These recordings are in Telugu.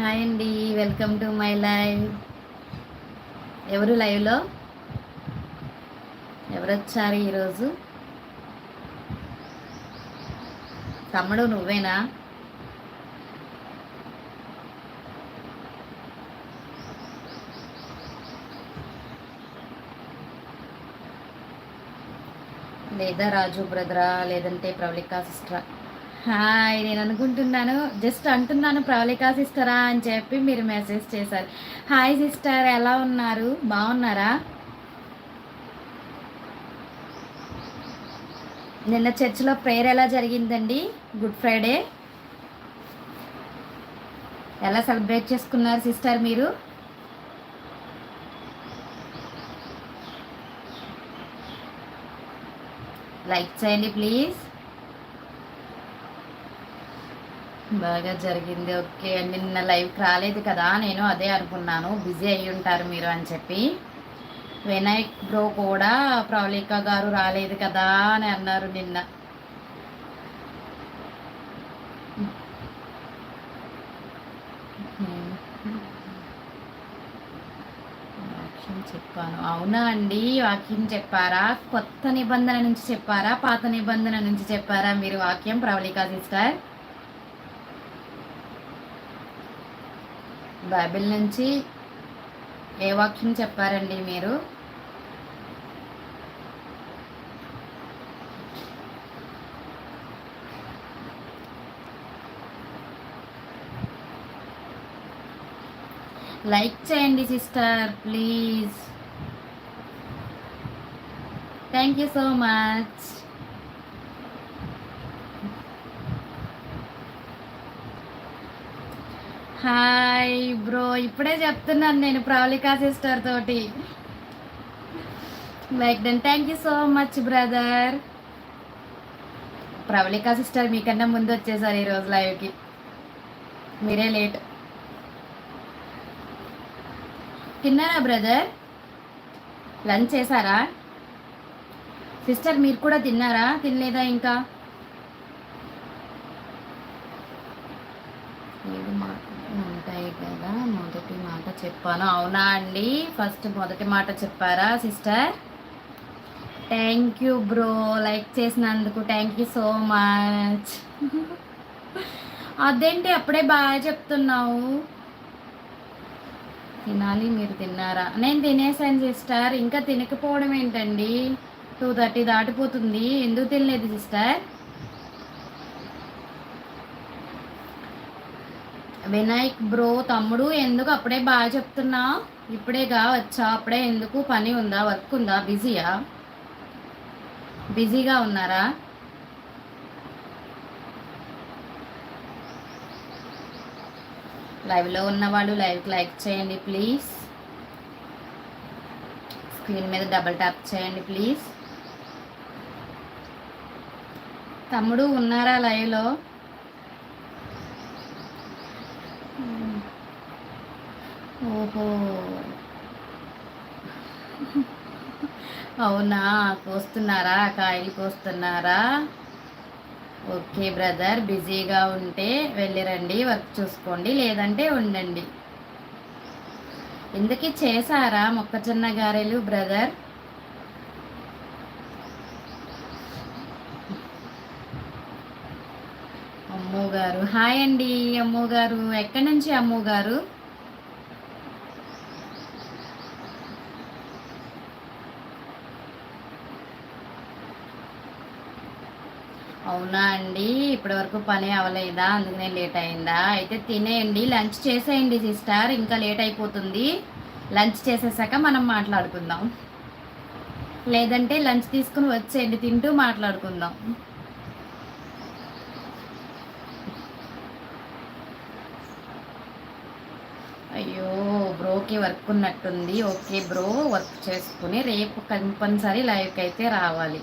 హాయ్ అండి వెల్కమ్ టు మై లైవ్. ఎవరు లైవ్లో? ఎవరొచ్చారు ఈరోజు? తమ్ముడు నువ్వేనా? లేదా రాజు బ్రదరా లేదంటే ప్రవళికా సిస్టరా? హాయ్ నేను అనుకుంటున్నాను జస్ట్ అంటున్నాను ప్రవళికా సిస్టరా అని చెప్పి మీరు మెసేజ్ చేశారు. హాయ్ సిస్టర్ ఎలా ఉన్నారు? బాగున్నారా? నిన్న చర్చిలో ప్రేయర్ ఎలా జరిగిందండి? గుడ్ ఫ్రైడే ఎలా సెలబ్రేట్ చేసుకున్నారు సిస్టర్ మీరు? లైక్ చేయండి ప్లీజ్ బాగా జరిగింది. ఓకే నిన్న లైవ్కి రాలేదు కదా నేను అదే అనుకున్నాను. బిజీ అయ్యి ఉంటారు మీరు అని చెప్పి. వినాయక్ బ్రో కూడా ప్రవళిక గారు రాలేదు కదా అని అన్నారు నిన్న. వాక్యం చెప్పాను. అవునా అండి? వాక్యం చెప్పారా? కొత్త నిబంధన నుంచి చెప్పారా? పాత నిబంధన నుంచి చెప్పారా? మీరు వాక్యం ప్రవళిక సిస్టర్? బైబిల్ నుంచి ఏ వాక్యం చెప్పారండి మీరు? లైక్ చేయండి sister please. Thank you so much. Hi bro ఇప్పుడే చెప్తున్నాను నేను ప్రవళికా సిస్టర్ తోటి. Like then thank you so much brother Pravalika sister మీకన్నా ముందు వచ్చేసారు ఈరోజు లైవ్కి మీరే లేట్ తిన్నారా బ్రదర్ లంచ్ చేశారా? సిస్టర్ మీరు కూడా తిన్నారా? తినలేదా ఇంకా? కదా మొదటి మాట చెప్పాను. అవునా అండి? ఫస్ట్ మొదటి మాట చెప్పారా sister? Thank you bro like చేసినందుకు థ్యాంక్ యూ సో మచ్ అదేంటి అప్పుడే బాగా చెప్తున్నావు? తినాలి మీరు తిన్నారా? నేను తినేసాను సిస్టర్. ఇంకా తినకపోవడం ఏంటండి? టూ థర్టీ దాటిపోతుంది. ఎందుకు తినలేదు సిస్టర్? వినాయక్ బ్రో తమ్ముడు ఎందుకు అప్పుడే బాగా చెప్తున్నా? ఇప్పుడేగా వచ్చా? అప్పుడే ఎందుకు? పని ఉందా? వర్క్ ఉందా? బిజీయా? బిజీగా ఉన్నారా? లైవ్లో ఉన్న వాళ్ళు లైవ్కి లైక్ చేయండి ప్లీజ్. స్క్రీన్ మీద డబల్ ట్యాప్ చేయండి ప్లీజ్. తమ్ముడు ఉన్నారా లైవ్లో? ఓహో. అవునా కోస్తున్నారా కాయలు కోస్తున్నారా? Okay brother. బిజీగా ఉంటే వెళ్ళిరండి వర్క్ చూసుకోండి లేదంటే ఉండండి. ఎందుకు చేశారా మొక్కజొన్న గారెలు బ్రదర్ అమ్ము గారు హాయ్ అండి అమ్మో గారు ఎక్కడి నుంచి అమ్మో గారు అవునా అండి? ఇప్పటి వరకు పని అవ్వలేదా అందుకనే లేట్ అయిందా అయితే తినేయండి. లంచ్ చేసేయండి సిస్టర్. ఇంకా లేట్ అయిపోతుంది లంచ్ చేసేసాక మనం మాట్లాడుకుందాం. లేదంటే లంచ్ తీసుకుని వచ్చేయండి. తింటూ మాట్లాడుకుందాం అయ్యో ఓకే వర్క్ ఉన్నట్టుంది. ఓకే బ్రో వర్క్ చేసుకుని రేపు కంపల్సరీ లైవ్కి అయితే రావాలి.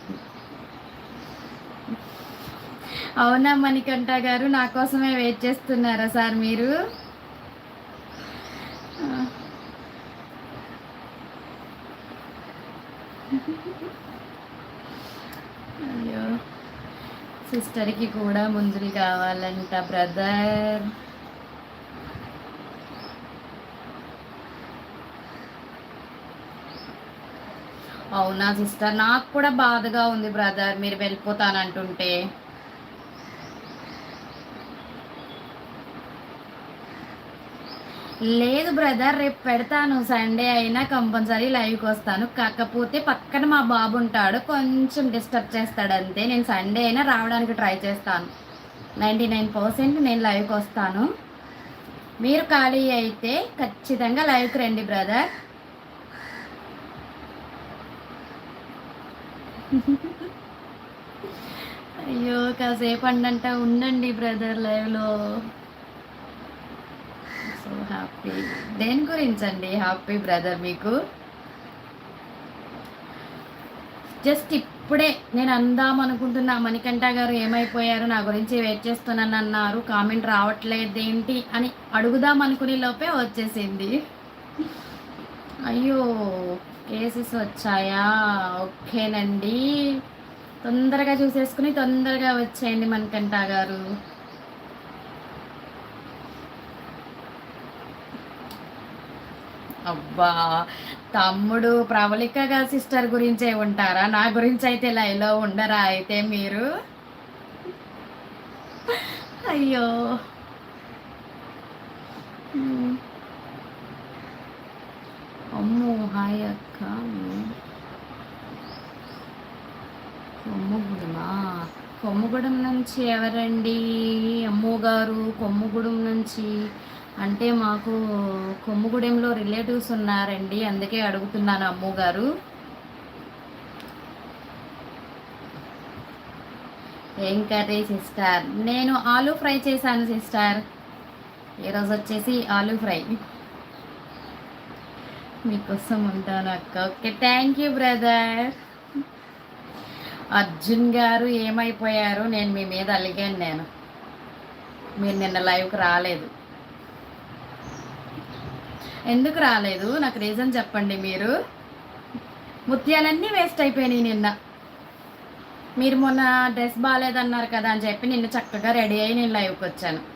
అవునా మణికంఠ గారు? నా కోసమే వెయిట్ చేస్తున్నారా సార్ మీరు? అయ్యో సిస్టర్కి కూడా ముంజులు కావాలంట బ్రదర్. అవునా సిస్టర్? నాకు కూడా బాధగా ఉంది బ్రదర్. మీరు వెళ్ళిపోతానంటుంటే. లేదు బ్రదర్ రేపు పెడతాను. సండే అయినా కంపల్సరీ లైవ్కి వస్తాను. కాకపోతే పక్కన మా బాబు ఉంటాడు. కొంచెం డిస్టర్బ్ చేస్తాడు అంతే నేను సండే అయినా రావడానికి ట్రై చేస్తాను. నైంటీ నైన్ పర్సెంట్ నేను లైవ్కి వస్తాను. మీరు ఖాళీ అయితే ఖచ్చితంగా లైవ్కి రండి బ్రదర్. అయ్యో కాసేపు అండంట ఉండండి బ్రదర్ లైవ్లో. So happy. దేని గురించండి హ్యాపీ బ్రదర్ మీకు? జస్ట్ ఇప్పుడే నేను అందాం అనుకుంటున్నా. మణికంఠ గారు ఏమైపోయారు? నా గురించి వెయిట్ చేస్తున్నాను అన్నారు. కామెంట్ రావట్లేదు ఏంటి అని అడుగుదాం అనుకునే లోపే వచ్చేసింది. అయ్యో కేసెస్ వచ్చాయా? ఓకేనండి. తొందరగా చూసేసుకుని తొందరగా వచ్చేయండి మనకంటా గారు. అబ్బా! తమ్ముడు ప్రవళికగా సిస్టర్ గురించే ఉంటారా? నా గురించి అయితే లైవ్లో ఉండరా అయితే మీరు? అయ్యో! యొక్క అక్క కొమ్ముగూడమా? కొమ్ముగూడెం నుంచి ఎవరండి? అమ్మగారు కొమ్ముగూడెం నుంచి. అంటే మాకు కొమ్ముగూడెంలో రిలేటివ్స్ ఉన్నారండి అందుకే అడుగుతున్నాను అమ్మగారు. ఏం కర్రీ సిస్టర్? నేను ఆలూ ఫ్రై చేశాను సిస్టర్. ఈరోజు వచ్చేసి ఆలూ ఫ్రై. మీకోసం ఉంటాను అక్క. Okay thank you brother Arjun garu ఏమైపోయారు నేను మీ మీద అలిగాను నేను. మీరు నిన్న లైవ్కి రాలేదు. ఎందుకు రాలేదు? నాకు రీజన్ చెప్పండి మీరు. ముత్యాలన్నీ వేస్ట్ అయిపోయినాయి నిన్న. మీరు మొన్న డ్రెస్ బాగాలేదన్నారు కదా అని చెప్పి నిన్న చక్కగా రెడీ అయ్యి నేను లైవ్కి వచ్చాను.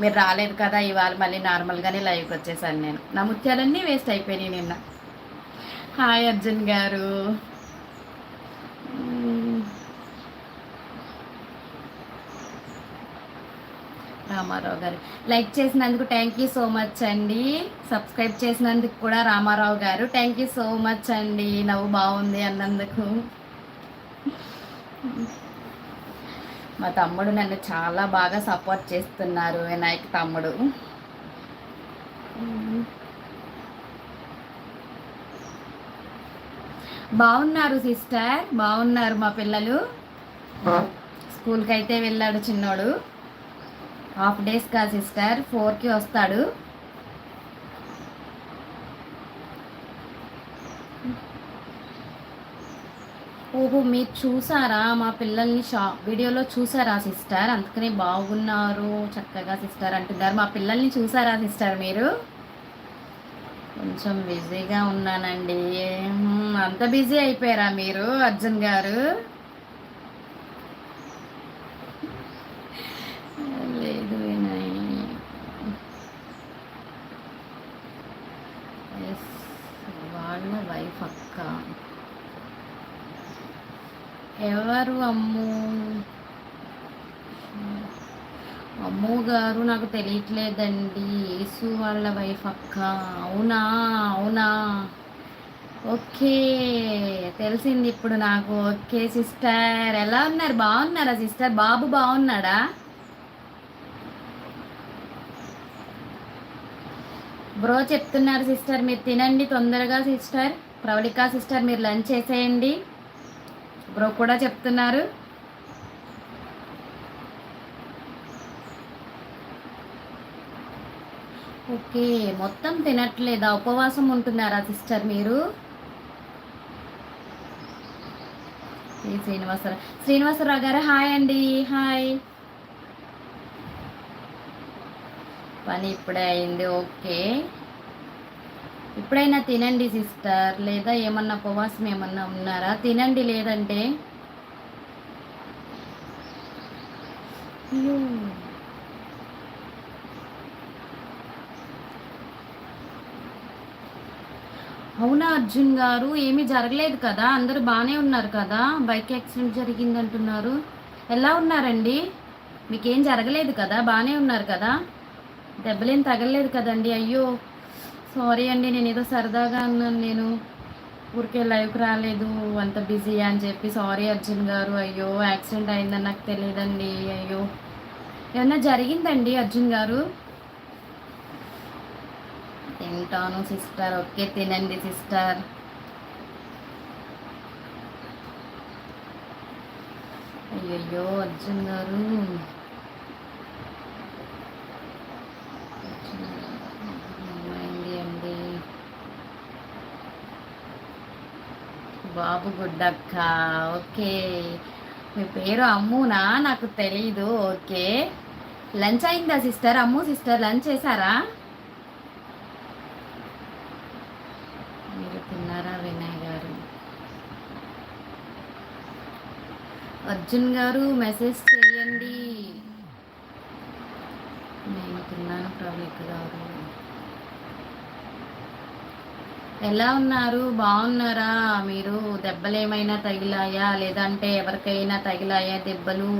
మీరు రాలేదు కదా ఇవాళ మళ్ళీ నార్మల్గానే లైవ్కి వచ్చేసాను నేను. నా ముత్యాలన్నీ వేస్ట్ అయిపోయినాయి నిన్న. హాయ్ అర్జున్ గారు. రామారావు గారు. లైక్ చేసినందుకు థ్యాంక్ యూ సో మచ్ అండి. సబ్స్క్రైబ్ చేసినందుకు కూడా రామారావు గారు. థ్యాంక్ యూ సో మచ్ అండి. నవ్వు బాగుంది అన్నందుకు. మా తమ్ముడు నన్ను చాలా బాగా సపోర్ట్ చేస్తున్నారు వినాయక్ తమ్ముడు. బాగున్నారు సిస్టర్ బాగున్నారు మా పిల్లలు. స్కూల్కి అయితే వెళ్ళాడు చిన్నోడు. హాఫ్ డేస్ కా సిస్టర్ ఫోర్కి వస్తాడు. ఓహో మీరు చూసారా? మా పిల్లల్ని షా వీడియోలో చూసారా సిస్టర్? అందుకనే బాగున్నారు చక్కగా సిస్టర్ అంటున్నారు. మా పిల్లల్ని చూసారా సిస్టర్ మీరు? కొంచెం బిజీగా ఉన్నానండి. అంత బిజీ అయిపోయారా మీరు అర్జున్ గారు? ఎవరు అమ్ము? అమ్ము గారు నాకు తెలియట్లేదండి. యేసు వాళ్ళ వైఫ్ అక్క. అవునా? అవునా? ఓకే. తెలిసింది ఇప్పుడు నాకు. Okay sister. ఎలా ఉన్నారు? బాగున్నారా సిస్టర్? బాబు బాగున్నాడా? బ్రో చెప్తున్నారు సిస్టర్ మీరు తినండి తొందరగా సిస్టర్. ప్రవళిక సిస్టర్ మీరు లంచ్ చేసేయండి. బ్రో కూడా చెప్తున్నారు. ఓకే మొత్తం తినట్లేదా? ఉపవాసం ఉంటున్నారా సిస్టర్ మీరు? శ్రీనివాసరావు శ్రీనివాసరావు గారు హాయ్ అండి హాయ్. పని ఇప్పుడే అయింది ఓకే. ఇప్పుడైనా తినండి సిస్టర్. లేదా ఏమన్నా ఉపవాసం ఏమన్నా ఉన్నారా? తినండి లేదంటే? అవునా అర్జున్ గారు? ఏమీ జరగలేదు కదా? అందరూ బాగానే ఉన్నారు కదా? బైక్ యాక్సిడెంట్ జరిగింది అంటున్నారు ఎలా ఉన్నారండి? మీకేం జరగలేదు కదా? బాగానే ఉన్నారు కదా? దెబ్బలేం తగలలేదు కదండి. అయ్యో. సారీ అండి నేను ఏదో సరదాగా అన్నాను. నేను ఊరికే లైవ్కి రాలేదు అంత బిజీ అని చెప్పి. సారీ అర్జున్ గారు అయ్యో యాక్సిడెంట్ అయిందని నాకు తెలియదండి అయ్యో. ఏమన్నా జరిగిందండి అర్జున్ గారు? తింటాను సిస్టర్ ఓకే తినండి సిస్టర్. అయ్యయ్యో అర్జున్ గారు ఏమైంది అండి బాబు గుడ్డక్క ఓకే. మీ పేరు అమ్మునా నాకు తెలీదు ఓకే. లంచ్ అయిందా సిస్టర్? అమ్ము సిస్టర్ లంచ్ చేశారా? మీరు తిన్నారా వినయ్ గారు? అర్జున్ గారు మెసేజ్ చేయండి. నేను తిన్నాను ప్రవళిక గారు ఎలా ఉన్నారు? బాగున్నారా? మీరు దెబ్బలు ఏమైనా తగిలాయా? లేదంటే ఎవరికైనా తగిలాయా దెబ్బలు?